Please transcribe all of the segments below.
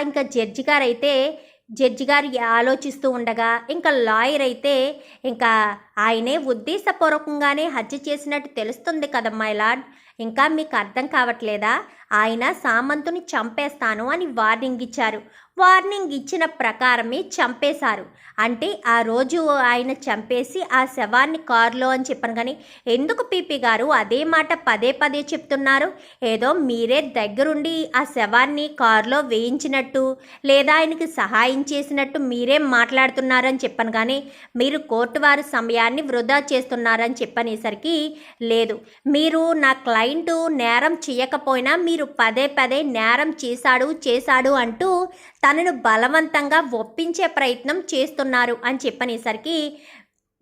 ఇంకా జడ్జి గారు అయితే జడ్జి గారు ఆలోచిస్తూ ఉండగా ఇంకా లాయర్ అయితే ఇంకా ఆయనే ఉద్దేశపూర్వకంగానే హత్య చేసినట్టు తెలుస్తుంది కదమ్మా లార్డ్. ఇంకా మీకు అర్థం కావట్లేదా? ఆయన సామంతుని చంపేస్తాను అని వార్నింగ్ ఇచ్చారు. వార్నింగ్ ఇచ్చిన ప్రకారమే చంపేశారు. అంటే ఆ రోజు ఆయన చంపేసి ఆ శవాన్ని కారులో అని చెప్పాను కానీ ఎందుకు పీపీ గారు అదే మాట పదే పదే చెప్తున్నారు? ఏదో మీరే దగ్గరుండి ఆ శవాన్ని కారులో వేయించినట్టు లేదా ఆయనకి సహాయం చేసినట్టు మీరే మాట్లాడుతున్నారని చెప్పాను కానీ మీరు కోర్టు వారి సమయాన్ని వృధా చేస్తున్నారని చెప్పనేసరికి లేదు. మీరు నా క్లయింట్ నేరం చేయకపోయినా మీరు పదే పదే నేరం చేశాడు చేశాడు అంటూ తనను బలవంతంగా ఒప్పించే ప్రయత్నం చేస్తున్నారు అని చెప్పనేసరికి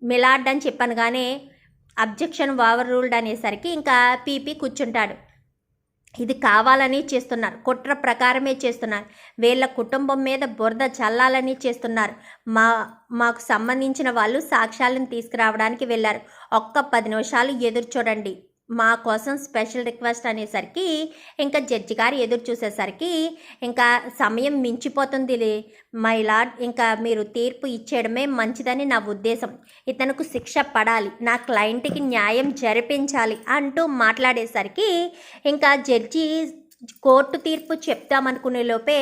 మిలాడ్ అని చెప్పనగానే అబ్జెక్షన్ ఓవర్ రూల్డ్ అనేసరికి ఇంకా పీపీ కూర్చుంటాడు. ఇది కావాలని చేస్తున్నారు కుట్ర ప్రకారమే చేస్తున్నారు వీళ్ళ కుటుంబం మీద బురద చల్లాలని చేస్తున్నారు. మా మాకు సంబంధించిన వాళ్ళు సాక్ష్యాలను తీసుకురావడానికి వెళ్ళారు. ఒక్క పది నిమిషాలు ఎదురు చూడండి. మా కోసం స్పెషల్ రిక్వెస్ట్ అనేసరికి ఇంకా జడ్జి గారు ఎదురు చూసేసరికి ఇంకా సమయం మించిపోతుంది మై లార్డ్ ఇంకా మీరు తీర్పు ఇచ్చేయడమే మంచిదని నా ఉద్దేశం. ఇతనుకు శిక్ష పడాలి నా క్లయింట్కి న్యాయం జరిపించాలి అంటూ మాట్లాడేసరికి ఇంకా జడ్జి కోర్టు తీర్పు చెప్తామనుకునే లోపే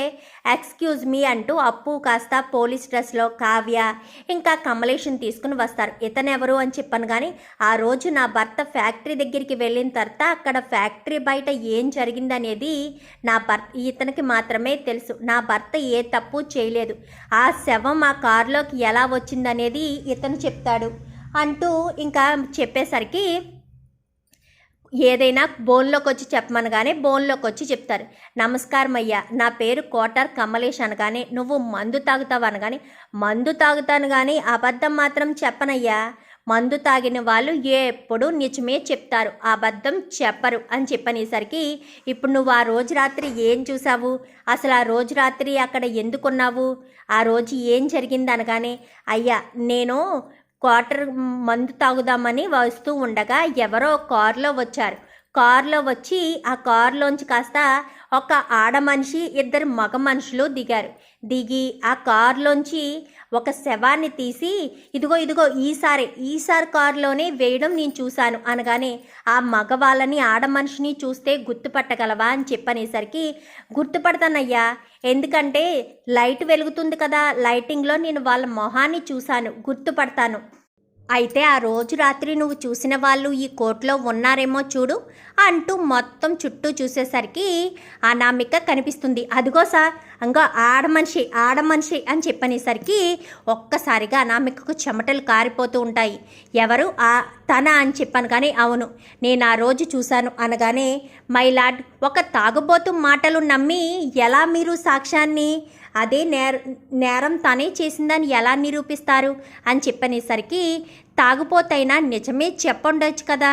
ఎక్స్క్యూజ్ మీ అంటూ అప్పు కాస్త పోలీస్ డ్రెస్లో కావ్య ఇంకా కమలేషన్ తీసుకుని వస్తారు. ఇతనెవరు? అని చెప్పాను కానీ ఆ రోజు నా భర్త ఫ్యాక్టరీ దగ్గరికి వెళ్ళిన తర్వాత అక్కడ ఫ్యాక్టరీ బయట ఏం జరిగిందనేది నా భర్త ఇతనికి మాత్రమే తెలుసు. నా భర్త ఏ తప్పు చేయలేదు. ఆ శవం ఆ కారులోకి ఎలా వచ్చిందనేది ఇతను చెప్తాడు అంటూ ఇంకా చెప్పేసరికి ఏదైనా బోన్లోకి వచ్చి చెప్పమనగానే బోన్లోకి వచ్చి చెప్తారు. నమస్కారం అయ్యా నా పేరు కోటార్ కమలేష్ అనగానే నువ్వు మందు తాగుతావు అనగానే మందు తాగుతాను కానీ అబద్ధం మాత్రం చెప్పనయ్యా. మందు తాగిన వాళ్ళు ఎప్పుడూ నిజమే చెప్తారు అబద్ధం చెప్పరు అని చెప్పనేసరికి ఇప్పుడు నువ్వు ఆ రోజు రాత్రి ఏం చూసావు అసలు ఆ రోజు రాత్రి అక్కడ ఎందుకున్నావు? ఆ రోజు ఏం జరిగింది అనగానే అయ్యా నేను క్వార్టర్ మందు తాగుదామని వస్తూ ఉండగా ఎవరో కారులో వచ్చారు. కారులో వచ్చి ఆ కారులోంచి కాస్త ఒక ఆడ మనిషి ఇద్దరు మగ మనుషులు దిగారు. దిగి ఆ కారులోంచి ఒక శవాన్ని తీసి ఇదిగో ఇదిగో ఈసారి ఈసారి కారులోనే వేయడం నేను చూశాను అనగానే ఆ మగవాళ్ళని ఆడ మనిషిని చూస్తే గుర్తుపట్టగలవా అని చెప్పనేసరికి గుర్తుపడతానయ్యా ఎందుకంటే లైట్ వెలుగుతుంది కదా లైటింగ్లో నేను వాళ్ళ మొహాన్ని చూశాను గుర్తుపడతాను. అయితే ఆ రోజు రాత్రి నువ్వు చూసిన వాళ్ళు ఈ కోర్టులో ఉన్నారేమో చూడు అంటూ మొత్తం చుట్టూ చూసేసరికి అనామిక కనిపిస్తుంది. అదిగో సార్ అంగో ఆడ మనిషి ఆడ మనిషి అని చెప్పనేసరికి ఒక్కసారిగా అనామికకు చెమటలు కారిపోతూ ఉంటాయి. ఎవరు? ఆ తన అని చెప్పాను కానీ అవును నేను ఆ రోజు చూశాను అనగానే మై ఒక తాగుబోతు మాటలు నమ్మి ఎలా మీరు సాక్ష్యాన్ని అదే నేర నేరం తనే చేసిందని ఎలా నిరూపిస్తారు? అని చెప్పనేసరికి తాగుపోతైనా నిజమే చెప్పండొచ్చు కదా.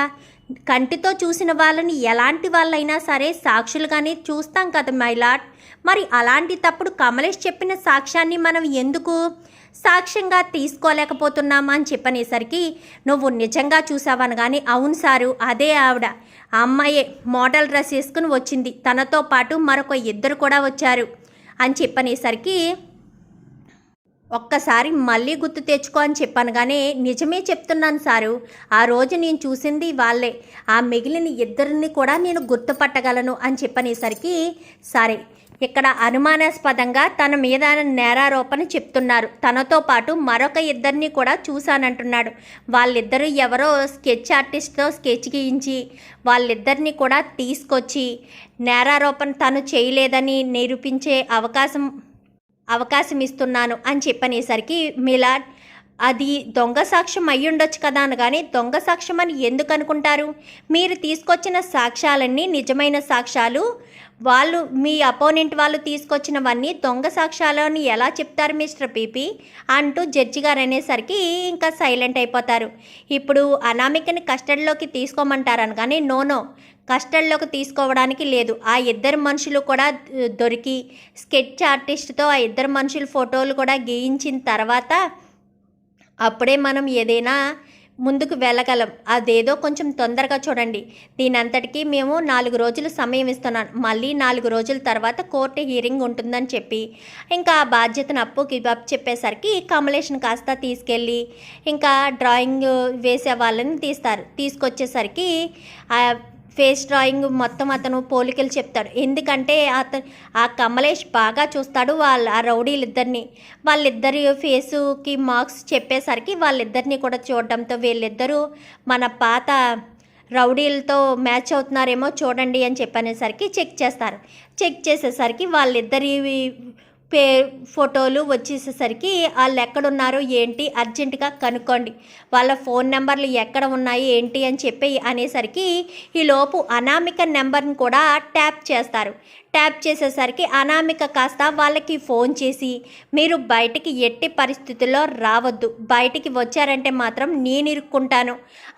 కంటితో చూసిన వాళ్ళని ఎలాంటి వాళ్ళైనా సరే సాక్షులుగానే చూస్తాం కదా మైలాట్ మరి అలాంటి తప్పుడు కమలేష్ చెప్పిన సాక్ష్యాన్ని మనం ఎందుకు సాక్ష్యంగా తీసుకోలేకపోతున్నామా అని చెప్పనేసరికి నువ్వు నిజంగా చూసావని కానీ అవును సారు అదే ఆవిడ. ఆ అమ్మాయే మోడల్ డ్రెస్ వేసుకుని వచ్చింది. తనతో పాటు మరొక ఇద్దరు కూడా వచ్చారు. అని చెప్పనేసరికి ఒక్కసారి మళ్ళీ గుర్తు తెచ్చుకో అని చెప్పాను కానీ నిజమే చెప్తున్నాను సారు. ఆ రోజు నేను చూసింది వాళ్ళే. ఆ మిగిలిన ఇద్దరిని కూడా నేను గుర్తుపట్టగలను అని చెప్పనేసరికి సరే ఇక్కడ అనుమానాస్పదంగా తన మీద నేరారోపణ చెప్తున్నారు. తనతో పాటు మరొక ఇద్దరిని కూడా చూశానంటున్నాడు. వాళ్ళిద్దరూ ఎవరో స్కెచ్ ఆర్టిస్ట్తో స్కెచ్ గీయించి వాళ్ళిద్దరిని కూడా తీసుకొచ్చి నేరారోపణ తను చేయలేదని నిరూపించే అవకాశం అవకాశం ఇస్తున్నాను అని చెప్పనేసరికి మిలాడ్ అది దొంగ సాక్ష్యం అయి ఉండొచ్చు కదా అనగానే దొంగ సాక్ష్యం అని ఎందుకు అనుకుంటారు? మీరు తీసుకొచ్చిన సాక్ష్యాలన్నీ నిజమైన సాక్ష్యాలు వాళ్ళు మీ అపోనెంట్ వాళ్ళు తీసుకొచ్చినవన్నీ దొంగ సాక్ష్యాలని ఎలా చెప్తారు మిస్టర్ పీపీ? అంటూ జడ్జి గారు అనేసరికి ఇంకా సైలెంట్ అయిపోతారు. ఇప్పుడు అనామికని కస్టడీలోకి తీసుకోమంటారని కానీ నోనో కస్టడీలోకి తీసుకోవడానికి లేదు. ఆ ఇద్దరు మనుషులు కూడా దొరికి స్కెచ్ ఆర్టిస్ట్తో ఆ ఇద్దరు మనుషుల ఫోటోలు కూడా గీయించిన తర్వాత అప్పుడే మనం ఏదైనా ముందుకు వెళ్ళగలం. అదేదో కొంచెం తొందరగా చూడండి. దీని అంతటికీ మేము నాలుగు రోజులు సమయం ఇస్తున్నాను మళ్ళీ నాలుగు రోజుల తర్వాత కోర్టు హీరింగ్ ఉంటుందని చెప్పి. ఇంకా ఆ బాధ్యతను అప్పుకి అప్పు చెప్పేసరికి కమలేషన్ కాస్త తీసుకెళ్ళి ఇంకా డ్రాయింగ్ వేసే వాళ్ళని తీస్తారు. తీసుకొచ్చేసరికి ఫేస్ డ్రాయింగ్ మొత్తం అతను పోలికలు చెప్తాడు. ఎందుకంటే అతను ఆ కమలేష్ బాగా చూస్తాడు వాళ్ళ ఆ రౌడీలిద్దరిని. వాళ్ళిద్దరి ఫేసుకి మార్క్స్ చెప్పేసరికి వాళ్ళిద్దరిని కూడా చూడడంతో వీళ్ళిద్దరూ మన పాత రౌడీలతో మ్యాచ్ అవుతున్నారేమో చూడండి అని చెప్పనేసరికి చెక్ చేస్తారు. చెక్ చేసేసరికి వాళ్ళిద్దరి పే ఫోటోలు వచ్చేసేసరికి వాళ్ళు ఎక్కడున్నారో ఏంటి అర్జెంటుగా కనుక్కోండి. వాళ్ళ ఫోన్ నెంబర్లు ఎక్కడ ఉన్నాయి ఏంటి అని చెప్పి అనేసరికి ఈలోపు అనామిక నెంబర్ని కూడా ట్యాప్ చేస్తారు. ట్యాప్ చేసేసరికి అనామిక కాస్త వాళ్ళకి ఫోన్ చేసి మీరు బయటికి ఎట్టి పరిస్థితుల్లో రావద్దు. బయటికి వచ్చారంటే మాత్రం నేను ఇరుక్కుంటాను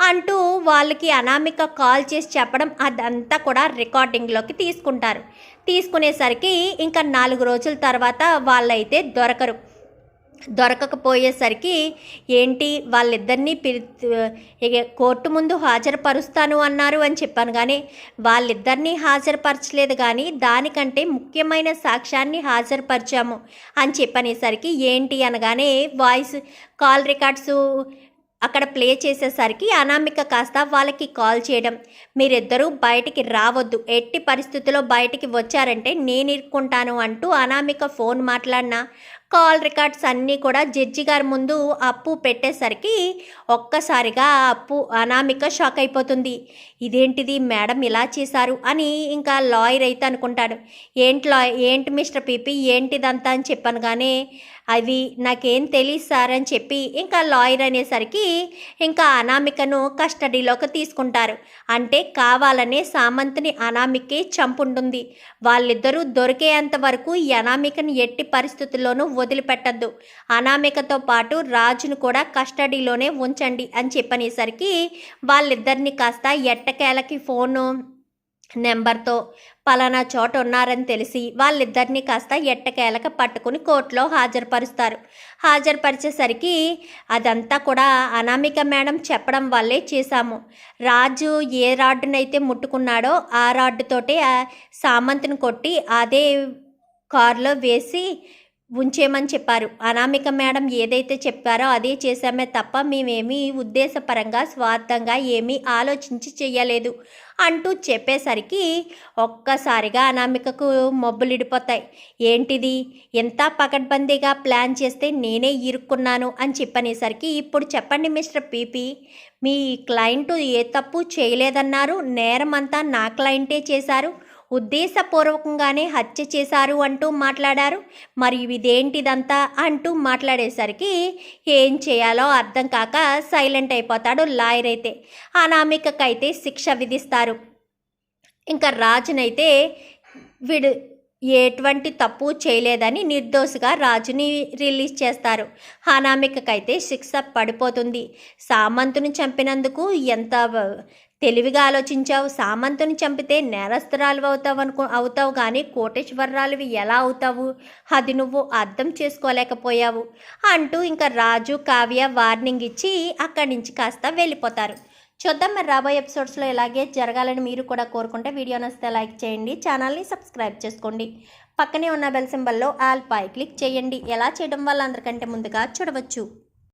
అంటూ వాళ్ళకి అనామిక కాల్ చేసి చెప్పడం అదంతా కూడా రికార్డింగ్లోకి తీసుకుంటారు. తీసుకునేసరికి ఇంకా నాలుగు రోజుల తర్వాత వాళ్ళైతే దొరకరు. దొరకకపోయేసరికి ఏంటి వాళ్ళిద్దరినీ పిలి కోర్టు ముందు హాజరుపరుస్తాను అన్నారు అని చెప్పాను. కానీ వాళ్ళిద్దరినీ హాజరుపరచలేదు. కానీ దానికంటే ముఖ్యమైన సాక్ష్యాన్ని హాజరుపరిచాము అని చెప్పనేసరికి ఏంటి అనగానే వాయిస్ కాల్ రికార్డ్స్ అక్కడ ప్లే చేసేసరికి అనామిక కాస్త వాళ్ళకి కాల్ చేయడం మీరిద్దరూ బయటికి రావద్దు ఎట్టి పరిస్థితుల్లో బయటికి వచ్చారంటే నేను ఇరుక్కుంటాను అంటూ అనామిక ఫోన్ మాట్లాడిన. కాల్ రికార్డ్స్ అన్నీ కూడా జడ్జి గారి ముందు అప్పు పెట్టేసరికి ఒక్కసారిగా అప్పు అనామిక షాక్ అయిపోతుంది. ఇదేంటిది మేడం ఇలా చేశారు? అని ఇంకా లాయర్ అయితే అనుకుంటాడు. ఏంటి లాయర్ ఏంటి మిస్టర్ పీపీ ఏంటిదంతా? అని చెప్పాను కానీ అవి నాకేం తెలియదు సార్ అని చెప్పి ఇంకా లాయర్ అనేసరికి ఇంకా అనామికను కస్టడీలోకి తీసుకుంటారు. అంటే కావాలనే సామంత్ని అనామికే చంపుంటుంది. వాళ్ళిద్దరూ దొరికేంత వరకు ఈ అనామికను ఎట్టి పరిస్థితుల్లోనూ వదిలిపెట్టద్దు. అనామికతో పాటు రాజును కూడా కస్టడీలోనే ఉంచండి అని చెప్పనేసరికి వాళ్ళిద్దరిని కాస్త ఎట్టకేలకి ఫోను నెంబర్తో పలానా చోట ఉన్నారని తెలిసి వాళ్ళిద్దరిని కాస్త ఎట్టకేలక పట్టుకుని కోర్టులో హాజరుపరుస్తారు. హాజరుపరిచేసరికి అదంతా కూడా అనామిక మేడం చెప్పడం వల్లే చేశాము. రాజు ఏ రాడ్డునైతే ముట్టుకున్నాడో ఆ రాడ్డుతోటి ఆ సామంత్ని కొట్టి అదే కారులో వేసి ఉంచేయమని చెప్పారు. అనామిక మేడం ఏదైతే చెప్పారో అదే చేశామే తప్ప మేమేమీ ఉద్దేశపరంగా స్వార్థంగా ఏమీ ఆలోచించి చెయ్యలేదు. అంటూ చెప్పేసరికి ఒక్కసారిగా అనామికకు మబ్బులిడిపోతాయి ఏంటిది? ఎంత పకడ్బందీగా ప్లాన్ చేస్తే నేనే ఇరుక్కున్నాను అని చెప్పనేసరికి ఇప్పుడు చెప్పండి మిస్టర్ పీపీ మీ క్లయింట్ ఏ తప్పు చేయలేదన్నారు నేరమంతా నా క్లయింటే చేశారు ఉద్దేశపూర్వకంగానే హత్య చేశారు అంటూ మాట్లాడారు. మరి ఇదేంటిదంతా అంటూ మాట్లాడేసరికి ఏం చేయాలో అర్థం కాక సైలెంట్ అయిపోతాడు లాయర్ అయితే. అనామికకైతే శిక్ష విధిస్తారు. ఇంకా రాజునైతే విడు ఎటువంటి తప్పు చేయలేదని నిర్దోషిగా రాజుని రిలీజ్ చేస్తారు. అనామికకైతే శిక్ష పడిపోతుంది. సామంతుని చంపినందుకు ఎంత తెలివిగా ఆలోచించావు సామంతుని చంపితే నేరస్తురాలు అవుతావు అనుకో అవుతావు కానీ కోటేశ్వరరాలువి ఎలా అవుతావు? అది నువ్వు అర్థం చేసుకోలేకపోయావు. అంటూ ఇంకా రాజు కావ్య వార్నింగ్ ఇచ్చి అక్కడి నుంచి కాస్త వెళ్ళిపోతారు. చూద్దాం మరి రాబోయే ఎపిసోడ్స్లో ఇలాగే జరగాలని మీరు కూడా కోరుకుంటే వీడియో నచ్చితే లైక్ చేయండి ఛానల్ని సబ్స్క్రైబ్ చేసుకోండి. పక్కనే ఉన్న బెల్ సింబల్లో ఆల్ పై క్లిక్ చేయండి. ఎలా చేయడం వల్ల అందరికంటే ముందుగా చూడవచ్చు.